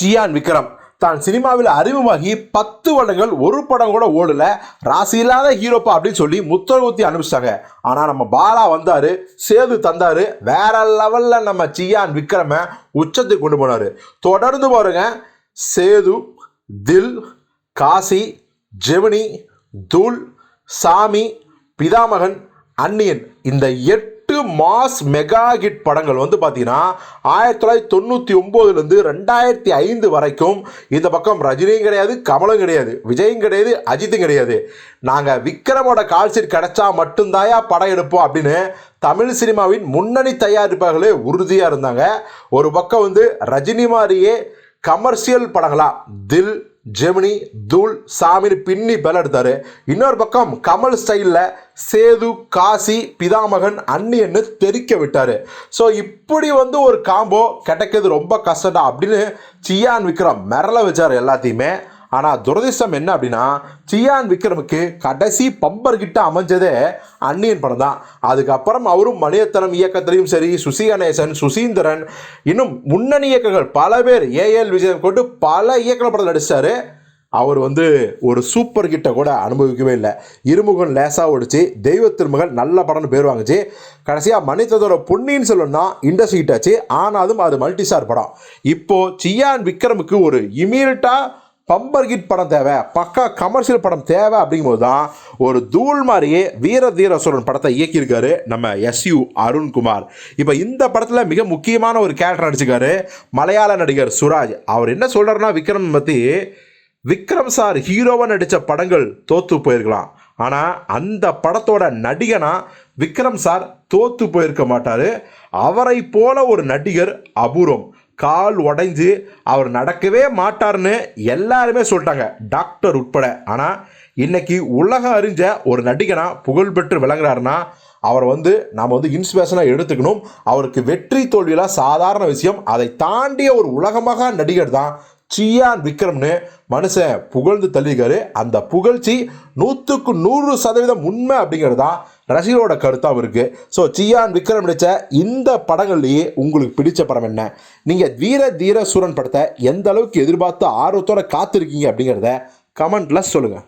சியான் விக்ரம். தான் சினிமாவில் அறிமுகமாகி பத்து வருடங்கள் ஒரு படம் கூட ஓடல. ராசி இல்லாத ஹீரோப்பா அப்படின்னு சொல்லி முத்தரவு அனுப்பிச்சிட்டாங்க ஆனால் நம்ம பாலா வந்தார் சேது தந்தார் வேற லெவலில் நம்ம சியான் விக்ரம உச்சத்துக்கு கொண்டு போனாரு. தொடர்ந்து பாருங்க சேது தில் காசி ஜெமினி தூள் சாமி பிதாமகன் அன்னியன். இந்த எட்டு மாஸ் மெகா ஹிட் படங்கள் வந்து பார்த்தீங்கன்னா ஆயிரத்தி தொள்ளாயிரத்தி தொண்ணூற்றி ஒம்போதுலேருந்து ரெண்டாயிரத்தி ஐந்து வரைக்கும் இந்த பக்கம் ரஜினியும் கிடையாது கமலும் கிடையாது விஜயும் கிடையாது அஜித்தும் கிடையாது. நாங்கள் விக்ரமோட கால்ஷீட் கிடைச்சா மட்டும்தாயா படம் எடுப்போம் அப்படின்னு தமிழ் சினிமாவின் முன்னணி தயாரிப்பாளர்களே உறுதியாக இருந்தாங்க. ஒரு பக்கம் வந்து ரஜினி மாதிரியே கமர்ஷியல் படங்களாக தில் ஜெமினி தூள் சாமின்னு பின்னி பெல் எடுத்தாரு இன்னொரு பக்கம் கமல் ஸ்டைலில் சேது காசி பிதாமகன் அன்னியன்னு தெரிக்க விட்டாரு. ஸோ இப்படி வந்து ஒரு காம்போ கிடைக்கிறது ரொம்ப கஷ்டம்டா அப்படின்னு சியான் விக்ரம் மிரள வச்சார் எல்லாத்தையுமே. ஆனால் துரதிர்ஷ்டம் என்ன அப்படின்னா சியான் விக்ரமுக்கு கடைசி பம்பர் கிட்ட அமைஞ்சதே அன்னியன் படம் தான். அதுக்கப்புறம் அவரும் மணியத்தனம் இயக்கத்திலையும் சரி சுசி கணேசன் சுசீந்திரன் இன்னும் முன்னணி இயக்கங்கள் பல பேர் ஏஎல் விஜயம் கொண்டு பல இயக்குனர் படத்தில் நடிச்சாரு. அவர் வந்து ஒரு சூப்பர் கிட்ட கூட அனுபவிக்கவே இல்லை. இருமுகன் லேசாக ஓடிச்சு. தெய்வ திருமகள் நல்ல படம்னு பேர் வாங்குச்சு. கடைசியாக மணித்ததோட பொன்னின்னு சொல்லணும்னா இண்டஸ்ட்ரி ஹிட் ஆச்சு. ஆனாலும் அது மல்டிஸ்டார் படம். இப்போது சியான் விக்ரமுக்கு ஒரு இமீடியட்டாக பம்பர் கிட் படம் தேவை பக்கா கமர்ஷியல் படம் தேவை அப்படிங்கும்போது தான் ஒரு தூள் மாதிரியே வீர சோழன் படத்தை இயக்கியிருக்காரு நம்ம எஸ்யு அருண்குமார். இப்போ இந்த படத்தில் மிக முக்கியமான ஒரு கேரக்டர் நடிச்சிருக்காரு மலையாள நடிகர் சுராஜ். அவர் என்ன சொல்கிறாருன்னா விக்ரம் பற்றி விக்ரம் சார் ஹீரோவாக நடித்த படங்கள் தோற்று போயிருக்கலாம். ஆனால் அந்த படத்தோட நடிகனா விக்ரம் சார் தோற்று போயிருக்க மாட்டார். அவரை போல ஒரு நடிகர் அபூர்வம். கால் உடைஞ்சு அவர் நடக்கவே மாட்டார்னு எல்லாருமே சொல்லிட்டாங்க. டாக்டர் உட்பட. ஆனால் இன்னைக்கு உலகம் அறிஞ்ச ஒரு நடிகனா புகழ்பெற்று விளங்குறாருன்னா அவர் வந்து நாம் வந்து இன்ஸ்பிரேஷனாக எடுத்துக்கணும். அவருக்கு வெற்றி தோல்வியெல்லாம் சாதாரண விஷயம். அதை தாண்டிய ஒரு உலகமாக நடிகர் தான் சியான் விக்ரம்னு மனுஷன் புகழ்ந்து தள்ளியிருக்காரு. அந்த புகழ்ச்சி நூற்றுக்கு நூறு சதவீதம் உண்மை அப்படிங்கிறது தான் ரசிகரோட கருத்தாகவும் இருக்குது ஸோ சியான் விக்ரம் நடித்த இந்த படங்கள்லேயே உங்களுக்கு பிடிச்ச படம் என்ன? நீங்கள் வீர தீர சூரன் படத்தை எந்த அளவுக்கு எதிர்பார்த்து ஆர்வத்தோட காத்திருக்கீங்க அப்படிங்கிறத கமெண்ட்டில் சொல்லுங்கள்